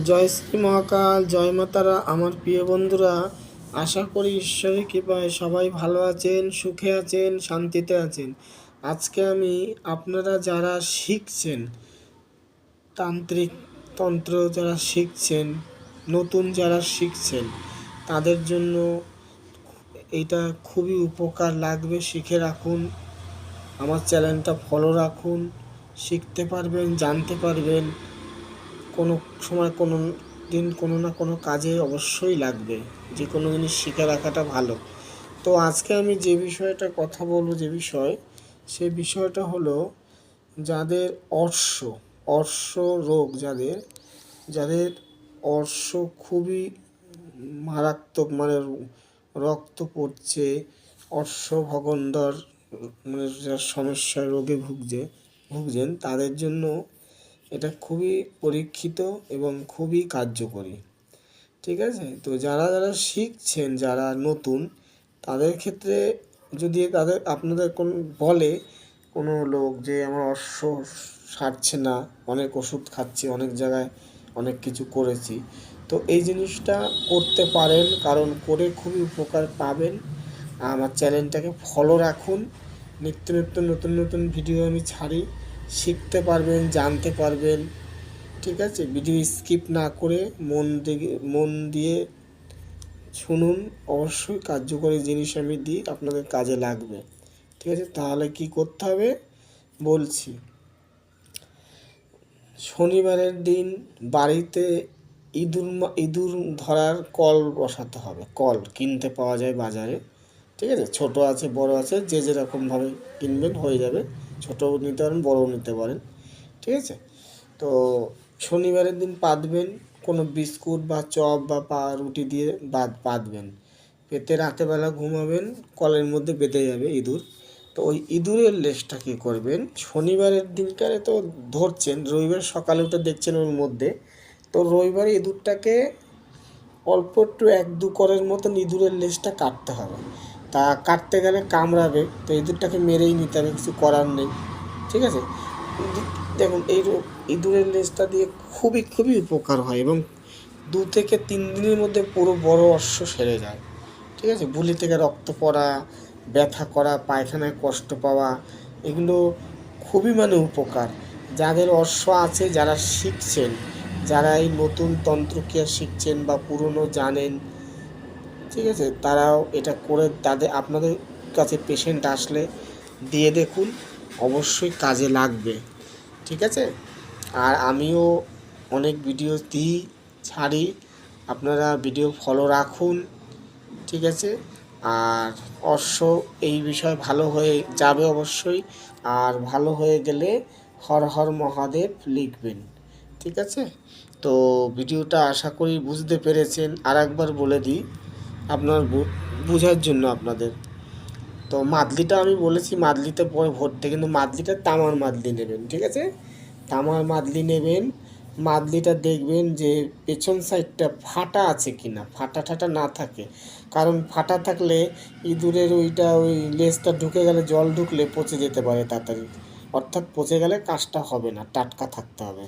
জয় শ্রী মহাকাল, জয় মাতারা আমার প্রিয় বন্ধুরা, আশা করি ঈশ্বরের কৃপায় সবাই ভালো আছেন, সুখে আছেন, শান্তিতে আছেন। আজকে আমি আপনারা যারা শিখছেন তান্ত্রিক তন্ত্র, যারা শিখছেন, নতুন যারা শিখছেন, তাদের জন্য এটা খুবই উপকার লাগবে। শিখে রাখুন, আমার চ্যানেলটা ফলো রাখুন, শিখতে পারবেন, জানতে পারবেন। কোনো সময় কোনো দিন কোনো না কোনো কাজে অবশ্যই লাগবে। যে কোনো জিনিস শিখে রাখাটা ভালো। তো আজকে আমি যে বিষয়টা কথা বলব, যে বিষয়, সে বিষয়টা হলো যাদের অর্শ অর্শ রোগ যাদের যাদের অর্শ খুবই মারাত্মক মানে রক্ত পড়ছে, অর্শ ভগন্দর মানে যারা সমস্যার রোগে ভুগছে, ভুগছেন, তাদের জন্য এটা খুবই পরীক্ষিত এবং খুবই কার্যকরী। ঠিক আছে? তো যারা যারা শিখছেন, যারা নতুন, তাদের ক্ষেত্রে যদি তাদের আপনাদের কোন বলে কোনো লোক যে আমার অশ্ব সারছে না, অনেক ওষুধ খাচ্ছি, অনেক জায়গায় অনেক কিছু করেছি, তো এই জিনিসটা করতে পারেন, কারণ করে খুবই উপকার পাবেন। আমার চ্যানেলটাকে ফলো রাখুন। নিত্য নিত্য নতুন নতুন ভিডিও আমি ছাড়ি। শিখতে পারবেন, জানতে পারবেন, ঠিক আছে? ভিডিও স্কিপ না করে মন দিয়ে মন দিয়ে শুনুন। অবশ্যই কার্যকরী জিনিস আমি দিই, আপনাদের কাজে লাগবে। ঠিক আছে? তাহলে কি করতে হবে? বলছি। শনিবারের দিন বাড়িতে ইঁদুর ইঁদুর ধরার কল বসাতে হবে। কল কিনতে পাওয়া যায় বাজারে। ঠিক আছে? ছোট আছে, বড় আছে, যে যেরকমভাবে কিনবেন হয়ে যাবে। ছোটও নিতে পারেন, বড়ও নিতে পারেন, ঠিক আছে? তো শনিবারের দিন পাতবেন, কোনো বিস্কুট বা চপ বা পা রুটি দিয়ে বাদ, পাতবেন। পেতে রাতেরবেলা ঘুমাবেন, কলের মধ্যে বেঁধে যাবে ইঁদুর। তো ওই ইঁদুরের লেজটা কী করবেন? শনিবারের দিনকারে তো ধরছেন, রবিবার সকালে উঠে দেখছেন ওর মধ্যে। তো রবিবারে ইঁদুরটাকে অল্প একটু এক দু করের মতন ইঁদুরের লেজটা কাটতে হবে। তা কাটতে গেলে কামড়াবে, তো ইঁদুরটাকে মেরেই নিতে হবে, কিছু করার নেই, ঠিক আছে? দেখুন, এই ইঁদুরের লেজটা দিয়ে খুবই খুবই উপকার হয় এবং দু থেকে তিন দিনের মধ্যে পুরো বড় অশ্ব সেরে যায়, ঠিক আছে? বুলি থেকে রক্ত পড়া, ব্যথা করা, পায়খানায় কষ্ট পাওয়া, এগুলো খুবই মানে উপকার। যাদের অশ্ব আছে, যারা শিখছেন, যারা এই নতুন তন্ত্রক্রিয়া শিখছেন বা পুরনো জানেন ঠিক আছে, তারাও এটা করে তাদের, আপনাদের কাছে পেশেন্ট আসলে দিয়ে দেখুন, অবশ্যই কাজে লাগবে, ঠিক আছে? আর আমিও অনেক ভিডিও দিই, ছাড়ি, আপনারা ভিডিও ফলো রাখুন, ঠিক আছে? আর অশ্ব এই বিষয়ে ভালো হয়ে যাবে অবশ্যই, আর ভালো হয়ে গেলে হর হর মহাদেব লিখবেন, ঠিক আছে? তো ভিডিওটা আশা করি বুঝতে পেরেছেন আর একবার বলে দিই। আপনার বোঝার জন্য আপনাদের। তো মাদলিটা আমি বলেছি, মাদলিতে পরে ভরতে কিন্তু মাদলিটা তামার মাদলি নেবেন, ঠিক আছে? তামার মাদলি নেবেন, মাদলিটা দেখবেন যে পেছন সাইডটা ফাটা আছে কি না ফাটা ঠাটা না থাকে। কারণ ফাটা থাকলে ইঁদুরের ওইটা ওই লেজটা ঢুকে গেলে জল ঢুকলে পচে যেতে পারে তাড়াতাড়ি। অর্থাৎ পচে গেলে কাজটা হবে না, টাটকা থাকতে হবে।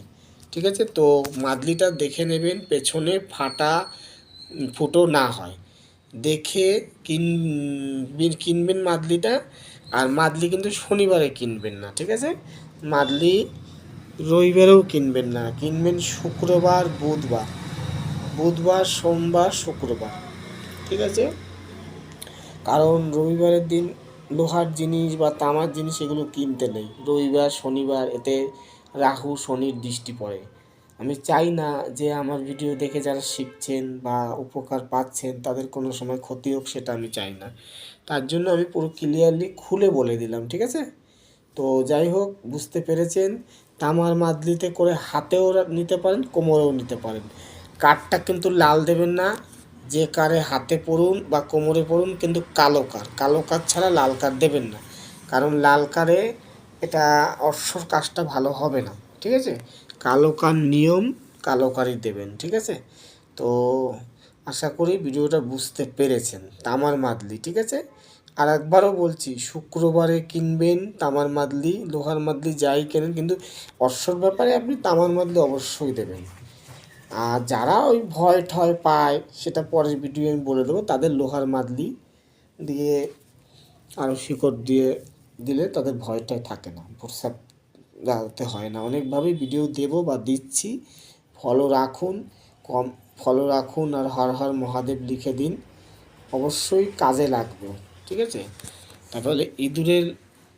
ঠিক আছে? তো মাদলিটা দেখে নেবেন, পেছনে ফাটা ফুটো না হয়। দেখে কিন বিন- কিনবেন মাদলিটা, আর মাদলি কিন্তু শনিবারে কিনবেন না, ঠিক আছে? মাদলি রবিবারেও কিনবেন না, কিনবেন শুক্রবার, বুধবার। বুধবার, সোমবার, শুক্রবার, ঠিক আছে? কারণ রবিবারের দিন লোহার জিনিস বা তামার জিনিস এগুলো কিনতে নেই। রবিবার, শনিবার, এতে রাহু, শনির দৃষ্টি পড়ে। আমি চাই না যে আমার ভিডিও দেখে যারা শিখছেন বা উপকার পাচ্ছেন, তাদের কোনো সময় ক্ষতি হোক, সেটা আমি চাই না। তার জন্য আমি পুরো ক্লিয়ারলি খুলে বলে দিলাম, ঠিক আছে? তো যাই হোক, বুঝতে পেরেছেন? তামার মাদলিতে করে হাতেও নিতে পারেন, কোমরেও নিতে পারেন। কাঠটা কিন্তু লাল দেবেন না। যে কারে হাতে পড়ুন বা কোমরে পড়ুন কিন্তু কালো কার কালো কার ছাড়া লাল কার দেবেন না। কারণ লাল কারে এটা অশ্বর কাজটা ভালো হবে না, ঠিক আছে? কালো কার নিয়ম কালো কারই দেবেন, ঠিক আছে? তো আশা করি ভিডিওটা বুঝতে পেরেছেন, তামার মাদলি, ঠিক আছে? আর একবারও বলছি, শুক্রবারে কিনবেন তামার মাদলি, লোহার মাদলি যাই কেনেন, কিন্তু অশ্বর ব্যাপারে আপনি তামার মাদলি অবশ্যই দেবেন। আর যারা ওই ভয় ঠয় পায়, সেটা পরের ভিডিও আমি বলে দেবো, তাদের লোহার মাদলি দিয়ে আরও শিকড় দিয়ে দিলে তাদের ভয়টাই থাকে না প্রসাব লাগাতে হয় না। অনেকভাবেই ভিডিও দেবো বা দিচ্ছি। ফলো রাখুন, কম ফলো রাখুন আর হর হর মহাদেব লিখে দিন। অবশ্যই কাজে লাগবে, ঠিক আছে? তাহলে ইঁদুরের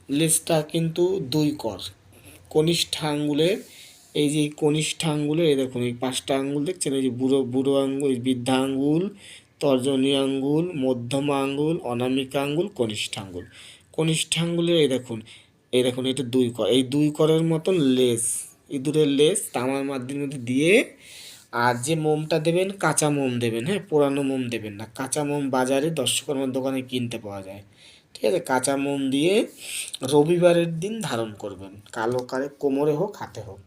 লেজটা কিন্তু দুই কর। কনিষ্ঠ আঙ্গুলের এই যে কনিষ্ঠ আঙ্গুলের এই দেখুন, এই পাঁচটা আঙ্গুল দেখছেন? এই যে বুড়ো বুড়ো আঙ্গুল বৃদ্ধা আঙ্গুল, তর্জনী আঙ্গুল, মধ্যমা আঙ্গুল, অনামিকা আঙ্গুল, কনিষ্ঠ আঙ্গুল। কনিষ্ঠ আঙ্গুলের এই দেখুন এই দেখুন, এটা দুই কর। এই দুই করের মতন লেস। ইঁদুরের লেস তামার মাধ্যমের মধ্যে দিয়ে আর যে মোমটা দেবেন, কাঁচা মোম দেবেন হ্যাঁ পুরানো মোম দেবেন না। কাঁচা মোম বাজারে দর্শকর্মার দোকানে কিনতে পাওয়া যায়। ঠিক আছে? কাঁচা মোম দিয়ে রবিবারের দিন ধারণ করবেন। কালো কারে কোমরে হোক, হাতে হোক।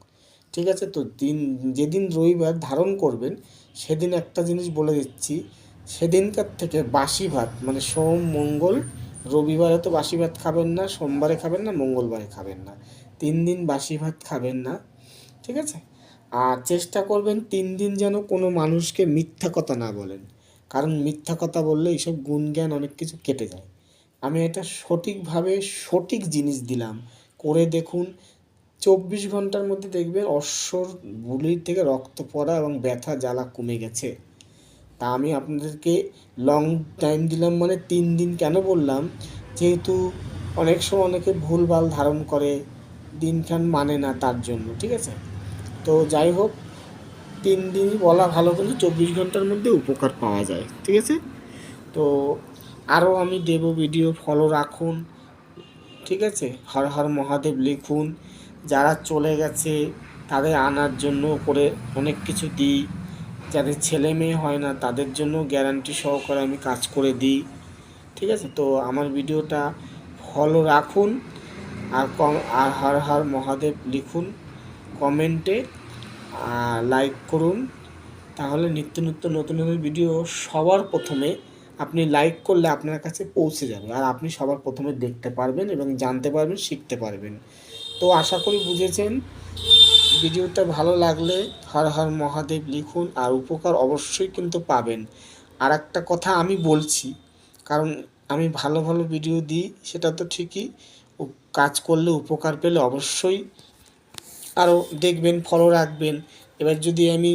ঠিক আছে? তো দিন, যেদিন রবিবার ধারণ করবেন, সেদিন একটা জিনিস বলে দিচ্ছি। সেদিনকার থেকে বাসি ভাত মানে সোম, মঙ্গল রবিবারে তো বাসি ভাত খাবেন না, সোমবারে খাবেন না, মঙ্গলবারে খাবেন না। তিন দিন বাসি ভাত খাবেন না, ঠিক আছে? আর চেষ্টা করবেন তিন দিন যেন কোনো মানুষকে মিথ্যা কথা না বলেন। কারণ মিথ্যা কথা বললে এইসব গুণ জ্ঞান অনেক কিছু কেটে যায়। আমি এটা সঠিকভাবে সঠিক জিনিস দিলাম। করে দেখুন, চব্বিশ ঘণ্টার মধ্যে দেখবেন অশ্বর বুলির থেকে রক্ত পড়া এবং ব্যথা জ্বালা কমে গেছে। তা আমি আপনাদেরকে লং টাইম দিলাম মানে তিন দিন কেন বললাম? যেহেতু অনেক সময় অনেকে ভুলভাল ধারণ করে দিনখান মানে না তার জন্য, ঠিক আছে? তো যাই হোক, তিন দিনই বলা ভালো কিন্তু চব্বিশ ঘণ্টার মধ্যে উপকার পাওয়া যায়, ঠিক আছে? তো আরও আমি দেব ভিডিও ফলো রাখুন, ঠিক আছে? হর হর মহাদেব লিখুন, যারা চলে গেছে তাদের আনার জন্য করে অনেক কিছু দিই। যাদের ছেলে মেয়ে হয় না, তাদের জন্য গ্যারান্টি সহকারে আমি কাজ করে দিই। ঠিক আছে? তো আমার ভিডিওটা ফলো রাখুন আর কম, আর হর হর মহাদেব লিখুন কমেন্টে লাইক করুন। তাহলে নিত্য নিত্য নতুন নতুন ভিডিও সবার প্রথমে আপনি লাইক করলে আপনার কাছে পৌঁছে যাবে আর আপনি সবার প্রথমে দেখতে পারবেন এবং জানতে পারবেন, শিখতে পারবেন। তো আশা করি বুঝেছেন। ভিডিওটা ভালো লাগলে হর হর মহাদেব লিখুন আর উপকার অবশ্যই কিন্তু পাবেন। আর একটা কথা আমি বলছি, কারণ আমি ভালো ভালো ভিডিও দিই, সেটা তো ঠিকই। কাজ করলে উপকার পেলে অবশ্যই। আরও দেখবেন ফলো রাখবেন। এবার যদি আমি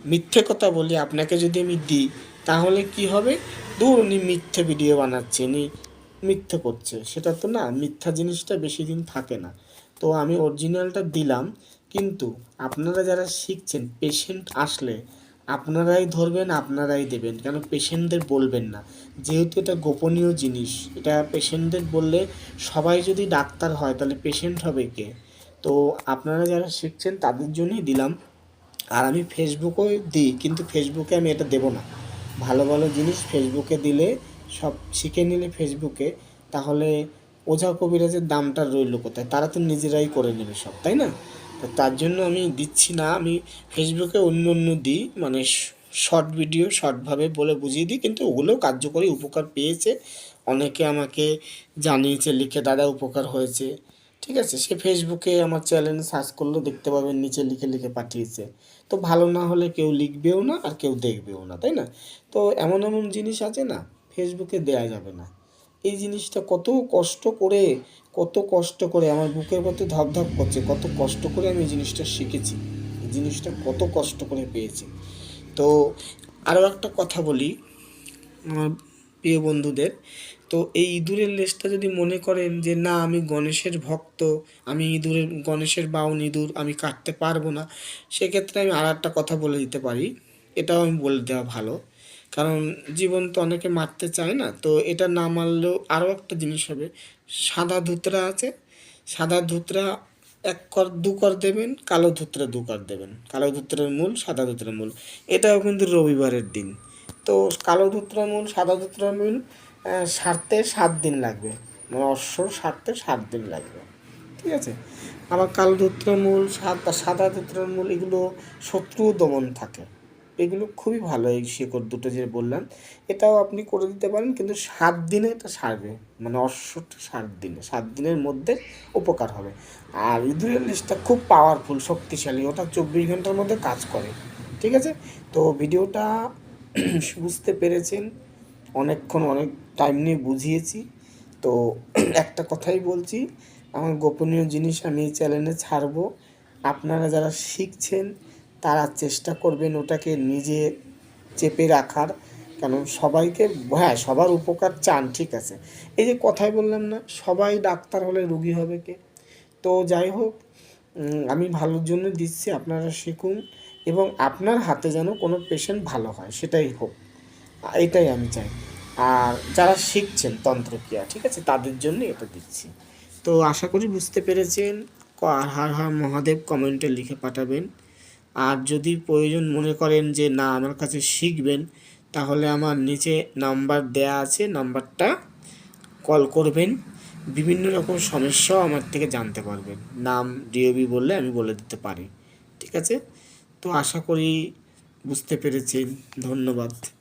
মিথ্যে কথা বলি, আপনাকে যদি আমি দিই, তাহলে কি হবে? দূর উনি মিথ্যে ভিডিও বানাচ্ছে, উনি মিথ্যে করছে। সেটা তো না, মিথ্যা জিনিসটা বেশি দিন থাকে না। তো আমি অরিজিনালটা দিলাম, কিন্তু আপনারা যারা শিখছেন পেশেন্ট আসলে আপনারাই ধরবেন, আপনারাই দেবেন। কেন? পেশেন্টদের বলবেন না। যেহেতু এটা গোপনীয় জিনিস, এটা পেশেন্টদের বললে সবাই যদি ডাক্তার হয়, তাহলে পেশেন্ট হবে কে? তো আপনারা যারা শিখছেন, তাদের জন্যই দিলাম। আর আমি ফেসবুকেও দিই, কিন্তু ফেসবুকে আমি এটা দেবো না। ভালো ভালো জিনিস ফেসবুকে দিলে, সব শিখে নিলে ফেসবুকে, তাহলে ওঝা কবিরাজের দামটা রইল কোথায়? তারা তো নিজেরাই করে নেবে সব, তাই না? তো তার জন্য আমি দিচ্ছি না, আমি ফেসবুকে অন্য অন্য দিই মানে শর্ট ভিডিও শর্টভাবে বলে বুঝিয়ে দিই, কিন্তু ওগুলোও কার্যকরী উপকার পেয়েছে। অনেকে আমাকে জানিয়েছে, লিখে, দাদা, উপকার হয়েছে। ঠিক আছে, সে ফেসবুকে আমার চ্যানেল সার্চ করলেও দেখতে পাবেন নিচে লিখে লিখে পাঠিয়েছে। তো ভালো না হলে কেউ লিখবেও না, আর কেউ দেখবেও না, তাই না? তো এমন এমন জিনিস আছে না, ফেসবুকে দেয়া যাবে না। এই জিনিসটা কত কষ্ট করে, কত কষ্ট করে, আমার বুকের মধ্যে ধপধপ করছে, কত কষ্ট করে আমি জিনিসটা শিখেছি। এই জিনিসটা কত কষ্ট করে পেয়েছি। তো আরও একটা কথা বলি, আমার প্রিয় বন্ধুদের। তো এই ইঁদুরের লেজটা যদি মনে করেন যে, না, আমি গণেশের ভক্ত, আমি ইঁদুরের, গণেশের বাউন ইঁদুর, আমি কাটতে পারব না, সেক্ষেত্রে আমি আর একটা কথা বলে দিতে পারি। এটাও আমি বলে দেওয়া ভালো। কারণ জীবন তো অনেকে মারতে চায় না, তো এটা না মারলেও আরও একটা জিনিস হবে। সাদা ধুতরা আছে, সাদা ধুতরা এক কর, দু কর দেবেন, কালো ধুতরা দু কর দেবেন। কালো ধুতরার মূল, সাদা ধুতরার মূল। এটাও কিন্তু রবিবারের দিন। তো কালো ধুতরা মূল, সাদা ধুতরা মূল সারতে সাত দিন লাগবে। মানে অশ্বর সারতে সাত দিন লাগবে। ঠিক আছে? আবার কালো ধুত্রার মূল, সাদা সাদা ধুত্রার মূল, এগুলো শত্রু দমন থাকে। এগুলো খুবই ভালো এই শিকড় দুটো যে বললাম, এটাও আপনি করে দিতে পারেন, কিন্তু সাত দিনে এটা সারবে মানে অশ্বটা সাত দিনে, সাত দিনের মধ্যে উপকার হবে। আর ইঁদুরের লিস্টটা খুব পাওয়ারফুল শক্তিশালী, ওটা চব্বিশ ঘণ্টার মধ্যে কাজ করে, ঠিক আছে? তো ভিডিওটা বুঝতে পেরেছেন, অনেকক্ষণ অনেক টাইম নিয়ে বুঝিয়েছি। তো একটা কথাই বলছি, আমার গোপনীয় জিনিস আমি এই চ্যানেলে ছাড়বো। আপনারা যারা শিখছেন তারা চেষ্টা করবেন ওটাকে নিজে চেপে রাখার। কারণ সবাইকে হ্যাঁ সবার উপকার চান, ঠিক আছে। এই যে কথাই বললাম না, সবাই ডাক্তার হলে রুগী হবে কে? তো যাই হোক আমি ভালোর জন্য দিচ্ছি, আপনারা শিখুন এবং আপনার হাতে যেন কোনো পেশেন্ট ভালো হয়, সেটাই হোক। এটাই আমি চাই। আর যারা শিখছেন তন্ত্রক্রিয়া, ঠিক আছে, তাদের জন্য এটা দিচ্ছি। তো আশা করি বুঝতে পেরেছেন। হার হার মহাদেব কমেন্টে লিখে পাঠাবেন। আর যদি প্রয়োজন মনে করেন যে না, আমার কাছে শিখবেন, তাহলে আমার নিচে নাম্বার দেয়া আছে, নাম্বারটা কল করবেন। বিভিন্ন রকম সমস্যাও আমার থেকে জানতে পারবেন। নাম ডিওবি বললে আমি বলে দিতে পারি। ঠিক আছে? তো আশা করি বুঝতে পেরেছেন। ধন্যবাদ।